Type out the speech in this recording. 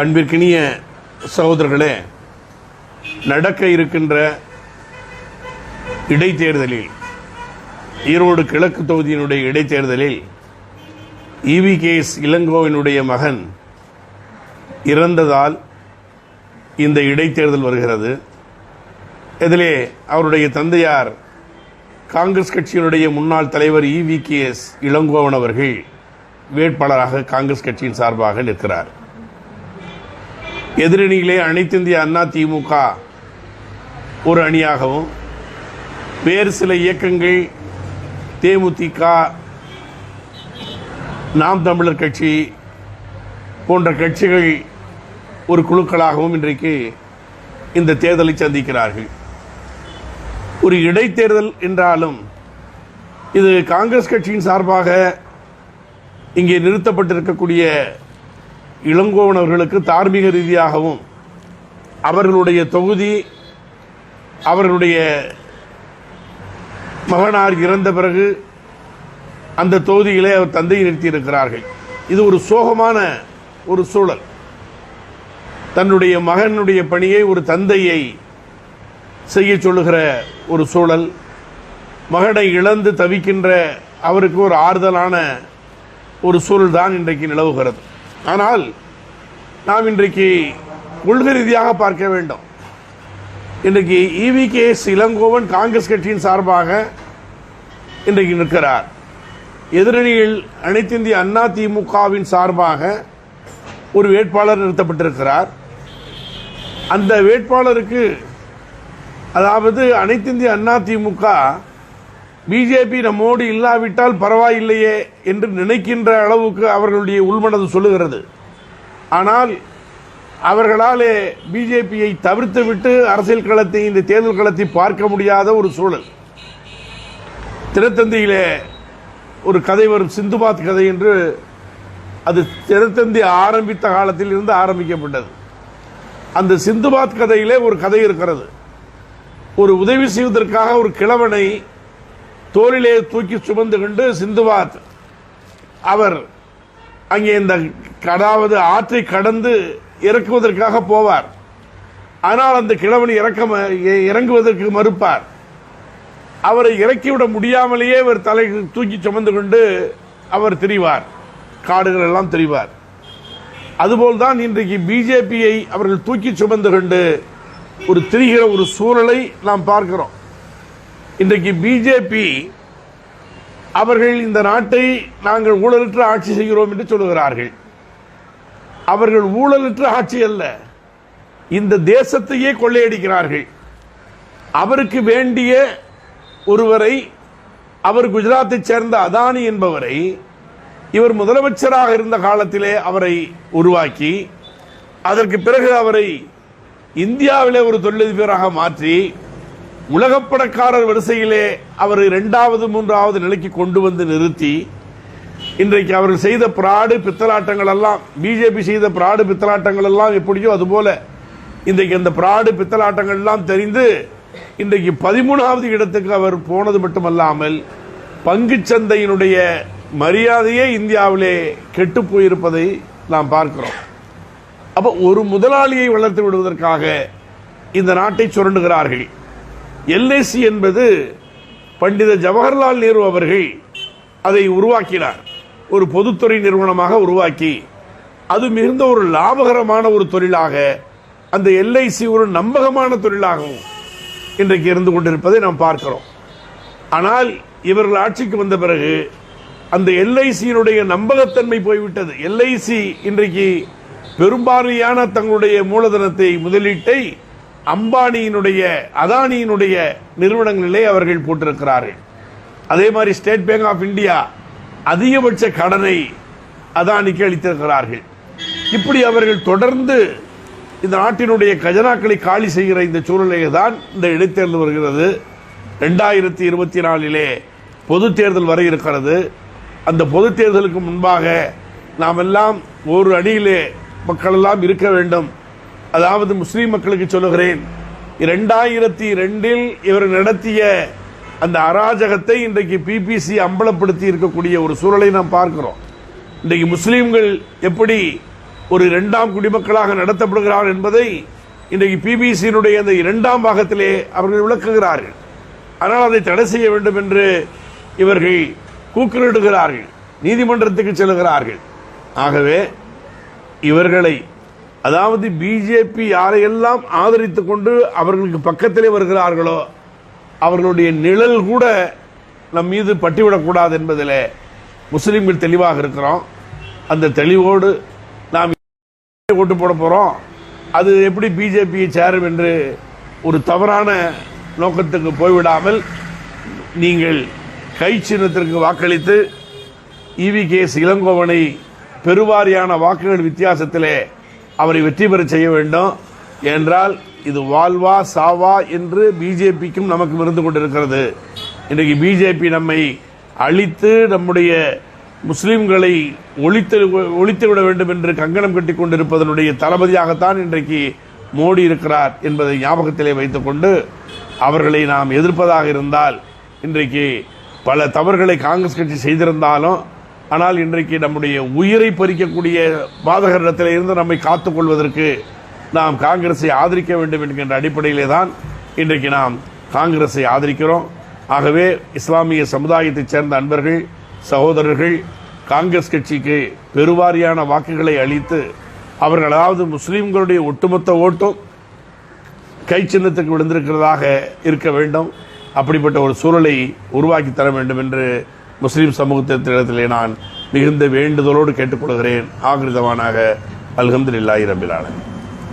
அன்பிற்கினிய சகோதரர்களே நடக்க இருக்கின்ற இடைத்தேர்தலில் ஈரோடு கிழக்கு தொகுதியினுடைய இடைத்தேர்தலில் இவி கேஸ் இளங்கோவினுடைய மகன் இறந்ததால் இந்த இடைத்தேர்தல் வருகிறது. இதிலே அவருடைய தந்தையார் காங்கிரஸ் கட்சியினுடைய முன்னாள் தலைவர் இவி கே எஸ் இளங்கோவன் அவர்கள் வேட்பாளராக காங்கிரஸ் கட்சியின் சார்பாக நிற்கிறார். எதிரணியிலே அனைத்திந்திய அண்ணா திமுக ஒரு அணியாகவும் வேறு சில இயக்கங்கள் தேமுதிக நாம் தமிழர் கட்சி போன்ற கட்சிகள் ஒரு குழுக்களாகவும் இன்றைக்கு இந்த தேர்தலை சந்திக்கிறார்கள். ஒரு இடைத்தேர்தல் என்றாலும் இது காங்கிரஸ் கட்சியின் சார்பாக இங்கே நிறுத்தப்பட்டிருக்கக்கூடிய இளங்கோவனவர்களுக்கு தார்மீக ரீதியாகவும் அவர்களுடைய தொகுதி அவர்களுடைய மகனார் இறந்த பிறகு அந்த தொகுதியிலே அவர் தந்தையை நிறுத்தியிருக்கிறார்கள். இது ஒரு சோகமான ஒரு சூழல். தன்னுடைய மகனுடைய பணியை ஒரு தந்தையை செய்ய சொல்லுகிற ஒரு சூழல். மகனை இழந்து தவிக்கின்ற அவருக்கு ஒரு ஆறுதலான ஒரு சூழல் தான் இன்றைக்கு நிலவுகிறது. ஆனால் நாம் இன்றைக்கு கொள்கை ரீதியாக பார்க்க வேண்டும். இன்றைக்கு E V K S Elangovan Congress கட்சியின் சார்பாக இன்றைக்கு நிற்கிறார். எதிரணியில் அனைத்திந்திய அண்ணா திமுகவின் சார்பாக ஒரு வேட்பாளர் நிறுத்தப்பட்டிருக்கிறார். அந்த வேட்பாளருக்கு அதாவது அனைத்திந்திய அண்ணா திமுக பிஜேபி நம்மோடு இல்லாவிட்டால் பரவாயில்லையே என்று நினைக்கின்ற அளவுக்கு அவர்களுடைய உள்மனது சொல்லுகிறது. ஆனால் அவர்களாலே பிஜேபியை தவிர்த்து விட்டு அரசியல் களத்தை இந்த தேர்தல் களத்தை பார்க்க முடியாத ஒரு சூழல். தினத்தந்தியிலே ஒரு கதை வரும் சிந்துபாத் கதை என்று அது தினத்தந்தி ஆரம்பித்த காலத்தில் இருந்து ஆரம்பிக்கப்பட்டது. அந்த சிந்துபாத் கதையிலே ஒரு கதை இருக்கிறது. ஒரு உதவி செய்வதற்காக ஒரு கிழவனை தோளிலே தூக்கி சுமந்து கொண்டு சிந்துவாத் அவர் அங்கே இந்த கடாவது ஆற்றை கடந்து இறக்குவதற்காக போவார். ஆனால் அந்த கிழவன் இறக்க ம- இறங்குவதற்கு மறுப்பார். அவரை இறக்கிவிட முடியாமலேயே அவர் தலை தூக்கி சுமந்து கொண்டு அவர் திரிவார். காடுகள் எல்லாம் திரிவார். அதுபோல்தான் இன்றைக்கு பிஜேபியை அவர்கள் தூக்கி சுமந்து கொண்டு ஒரு திரிகிற ஒரு சூழலை நாம் பார்க்கிறோம். இன்றைக்கு பிஜேபி அவர்கள் இந்த நாட்டை நாங்கள் ஊழலற்ற ஆட்சி செய்கிறோம் என்று சொல்லுகிறார்கள். அவர்கள் ஊழலற்ற ஆட்சி அல்ல இந்த தேசத்தையே கொள்ளையடிக்கிறார்கள். அவருக்கு வேண்டிய ஒருவரை அவர் குஜராத்தை சேர்ந்த அதானி என்பவரை இவர் முதலமைச்சராக இருந்த காலத்திலே அவரை உருவாக்கி அதற்கு பிறகு அவரை இந்தியாவிலே ஒரு தொழிலதிபராக மாற்றி உலகப்படக்காரர் வரிசையிலே அவரை இரண்டாவது மூன்றாவது நிலைக்கு கொண்டு வந்து நிறுத்தி இன்றைக்கு அவர்கள் செய்த பிராடு பித்தலாட்டங்கள் எல்லாம் பிஜேபி செய்த பிராடு பித்தலாட்டங்கள் எல்லாம் எப்படியோ அதுபோல இன்றைக்கு அந்த பிராடு பித்தலாட்டங்கள் எல்லாம் தெரிந்து இன்றைக்கு பதிமூணாவது இடத்துக்கு அவர் போனது மட்டுமல்லாமல் பங்குச் சந்தையினுடைய மரியாதையே இந்தியாவிலே கெட்டு போயிருப்பதை நாம் பார்க்கிறோம். அப்போ ஒரு முதலாளியை வளர்த்து விடுவதற்காக இந்த நாட்டை சுரண்டுகிறார்கள். எல்ஐசி என்பது பண்டித ஜவஹர்லால் நேரு அவர்கள் அதை உருவாக்கினார். ஒரு பொதுத்துறை நிறுவனமாக உருவாக்கி அது மிகுந்த ஒரு லாபகரமான ஒரு தொழிலாக அந்த எல்ஐசி ஒரு நம்பகமான தொழிலாகவும் இன்றைக்கு இருந்து கொண்டிருப்பதை நாம் பார்க்கிறோம். ஆனால் இவர்கள் ஆட்சிக்கு வந்த பிறகு அந்த எல்ஐசியினுடைய நம்பகத்தன்மை போய்விட்டது. எல்ஐசி இன்றைக்கு பெரும்பான்மையான தங்களுடைய மூலதனத்தை முதலீட்டை அம்பானியினுடைய அதானியினுடைய நிறுவனங்களிலே அவர்கள் போட்டிருக்கிறார்கள். அதே மாதிரி ஸ்டேட் பேங்க் ஆஃப் இந்தியா அதிகபட்ச கடனை அதானிக்கு அளித்திருக்கிறார்கள். இப்படி அவர்கள் தொடர்ந்து இந்த நாட்டினுடைய கஜனாக்களை காலி செய்கிற இந்த சூழ்நிலையை தான் இந்த இடைத்தேர்தல் வருகிறது. ரெண்டாயிரத்தி இருபத்தி நாலிலே பொது தேர்தல் வர இருக்கிறது. அந்த பொது தேர்தலுக்கு முன்பாக நாம் எல்லாம் ஒரு அணியிலே மக்கள் எல்லாம் இருக்க வேண்டும். அதாவது முஸ்லீம் மக்களுக்கு சொல்லுகிறேன் இரண்டாயிரத்தி ரெண்டில் இவர் நடத்திய அந்த அராஜகத்தை இன்றைக்கு பிபிசி அம்பலப்படுத்தி இருக்கக்கூடிய ஒரு சூழலை நாம் பார்க்கிறோம். இன்றைக்கு முஸ்லீம்கள் எப்படி ஒரு இரண்டாம் குடிமக்களாக நடத்தப்படுகிறார்கள் என்பதை இன்றைக்கு பிபிசியினுடைய அந்த இரண்டாம் பாகத்திலே அவர்கள் விளக்குகிறார்கள். ஆனால் அதை தடை செய்ய வேண்டும் என்று இவர்கள் கூக்குரலிடுகிறார்கள் நீதிமன்றத்துக்கு செல்கிறார்கள் ஆகவே இவர்களை அதாவது பிஜேபி யாரையெல்லாம் ஆதரித்துக் கொண்டு அவர்களுக்கு பக்கத்திலே வருகிறார்களோ அவர்களுடைய நிழல் கூட நம் மீது பட்டிவிடக்கூடாது என்பதில் முஸ்லீம்கள் தெளிவாக இருக்கிறோம். அந்த தெளிவோடு நாம் ஓட்டு போட போகிறோம் அது எப்படி பிஜேபியை சேரும் என்று ஒரு தவறான நோக்கத்துக்கு போய்விடாமல் நீங்கள் கை சின்னத்திற்கு வாக்களித்து இவி கேஸ் இளங்கோவனை பெருவாரியான வாக்குகள் வித்தியாசத்திலே அவரை வெற்றி பெற செய்ய வேண்டும் என்றால் இது வாழ்வா சாவா என்று பிஜேபிக்கும் நமக்கும் இருந்து கொண்டிருக்கிறது. இன்றைக்கு பிஜேபி நம்மை அழித்து நம்முடைய முஸ்லீம்களை ஒழித்து ஒழித்து விட வேண்டும் என்று கங்கணம் கட்டி கொண்டிருப்பதனுடைய தளபதியாகத்தான் இன்றைக்கு மோடி இருக்கிறார் என்பதை ஞாபகத்திலே வைத்துக்கொண்டு அவர்களை நாம் எதிர்ப்பதாக இருந்தால் இன்றைக்கு பல தவறுகளை காங்கிரஸ் கட்சி செய்திருந்தாலும் ஆனால் இன்றைக்கு நம்முடைய உயிரை பறிக்கக்கூடிய பாதகரிடத்தில் இருந்து நம்மை காத்துக் கொள்வதற்கு நாம் காங்கிரஸை ஆதரிக்க வேண்டும் என்கின்ற அடிப்படையிலே தான் இன்றைக்கு நாம் காங்கிரஸை ஆதரிக்கிறோம். ஆகவே இஸ்லாமிய சமுதாயத்தைச் சேர்ந்த அன்பர்கள் சகோதரர்கள் காங்கிரஸ் கட்சிக்கு பெருவாரியான வாக்குகளை அளித்து அவர்கள் அதாவது முஸ்லீம்களுடைய ஒட்டுமொத்த ஓட்டும் கை சின்னத்துக்கு விழுந்திருக்கிறதாக இருக்க வேண்டும். அப்படிப்பட்ட ஒரு சூழலை உருவாக்கி தர வேண்டும் என்று முஸ்லீம் சமூகத்திடத்திலே நான் மிகுந்த வேண்டுதலோடு கேட்டுக்கொள்கிறேன். ஆகிருதவானாக அல்ஹம்துலில்லாஹி ரபில்